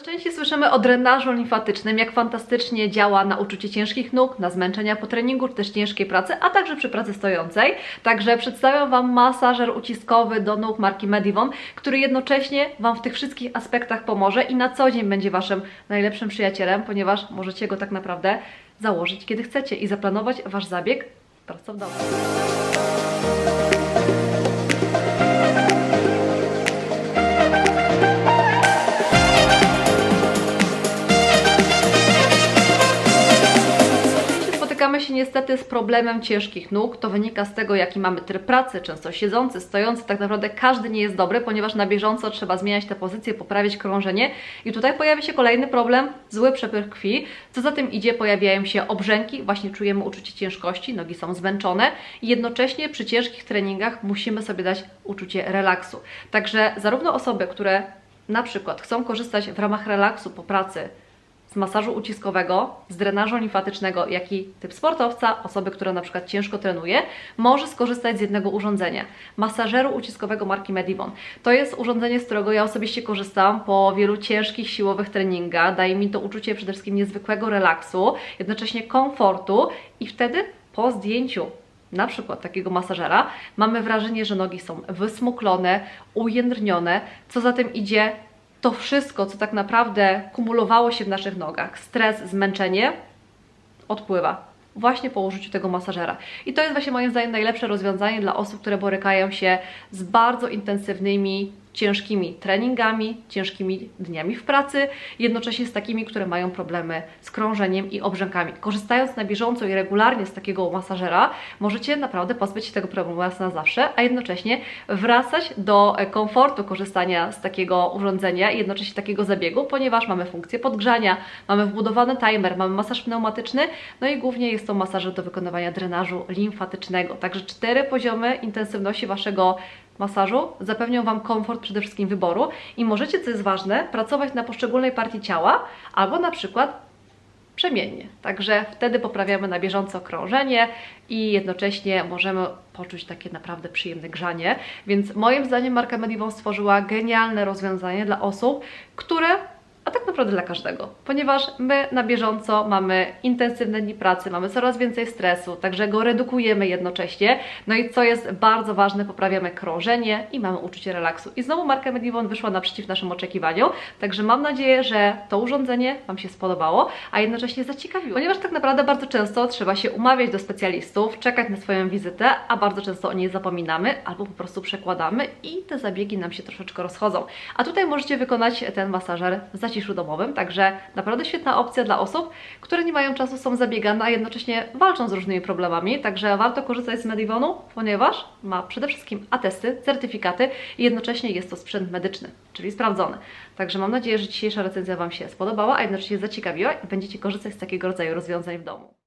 Coraz częściej słyszymy o drenażu limfatycznym, jak fantastycznie działa na uczucie ciężkich nóg, na zmęczenia po treningu, czy też ciężkiej pracy, a także przy pracy stojącej. Także przedstawiam Wam masażer uciskowy do nóg marki Medivon, który jednocześnie Wam w tych wszystkich aspektach pomoże i na co dzień będzie Waszym najlepszym przyjacielem, ponieważ możecie go tak naprawdę założyć kiedy chcecie i zaplanować Wasz zabieg prosto się niestety z problemem ciężkich nóg, to wynika z tego, jaki mamy tryb pracy, często siedzący, stojący, tak naprawdę każdy nie jest dobry, ponieważ na bieżąco trzeba zmieniać te pozycje, poprawiać krążenie. I tutaj pojawia się kolejny problem, zły przepływ krwi, co za tym idzie, pojawiają się obrzęki, właśnie czujemy uczucie ciężkości, nogi są zmęczone. I jednocześnie przy ciężkich treningach musimy sobie dać uczucie relaksu. Także zarówno osoby, które na przykład chcą korzystać w ramach relaksu po pracy z masażu uciskowego, z drenażu limfatycznego, jak i typ sportowca, osoby, która na przykład ciężko trenuje, może skorzystać z jednego urządzenia. Masażeru uciskowego marki Medivon. To jest urządzenie, z którego ja osobiście korzystam po wielu ciężkich, siłowych treningach. Daje mi to uczucie przede wszystkim niezwykłego relaksu, jednocześnie komfortu i wtedy po zdjęciu na przykład takiego masażera, mamy wrażenie, że nogi są wysmuklone, ujędrnione, co za tym idzie to wszystko, co tak naprawdę kumulowało się w naszych nogach, stres, zmęczenie, odpływa właśnie po użyciu tego masażera. I to jest właśnie moim zdaniem najlepsze rozwiązanie dla osób, które borykają się z bardzo intensywnymi, ciężkimi treningami, ciężkimi dniami w pracy, jednocześnie z takimi, które mają problemy z krążeniem i obrzękami. Korzystając na bieżąco i regularnie z takiego masażera, możecie naprawdę pozbyć się tego problemu raz na zawsze, a jednocześnie wracać do e, komfortu korzystania z takiego urządzenia i jednocześnie takiego zabiegu, ponieważ mamy funkcję podgrzania, mamy wbudowany timer, mamy masaż pneumatyczny, no i głównie jest to masażer do wykonywania drenażu limfatycznego. Także cztery poziomy intensywności Waszego masażu zapewnią Wam komfort przede wszystkim wyboru i możecie, co jest ważne, pracować na poszczególnej partii ciała albo na przykład przemiennie. Także wtedy poprawiamy na bieżąco krążenie i jednocześnie możemy poczuć takie naprawdę przyjemne grzanie. Więc moim zdaniem marka Medivon stworzyła genialne rozwiązanie dla osób, które naprawdę dla każdego, ponieważ my na bieżąco mamy intensywne dni pracy, mamy coraz więcej stresu, także go redukujemy jednocześnie. No i co jest bardzo ważne, poprawiamy krążenie i mamy uczucie relaksu. I znowu marka Medivon wyszła naprzeciw naszym oczekiwaniom, także mam nadzieję, że to urządzenie Wam się spodobało, a jednocześnie zaciekawiło, ponieważ tak naprawdę bardzo często trzeba się umawiać do specjalistów, czekać na swoją wizytę, a bardzo często o niej zapominamy albo po prostu przekładamy i te zabiegi nam się troszeczkę rozchodzą. A tutaj możecie wykonać ten masażer w zaciszu także naprawdę świetna opcja dla osób, które nie mają czasu, są zabiegane, a jednocześnie walczą z różnymi problemami, także warto korzystać z Medivonu, ponieważ ma przede wszystkim atesty, certyfikaty i jednocześnie jest to sprzęt medyczny, czyli sprawdzony. Także mam nadzieję, że dzisiejsza recenzja Wam się spodobała, a jednocześnie zaciekawiła i będziecie korzystać z takiego rodzaju rozwiązań w domu.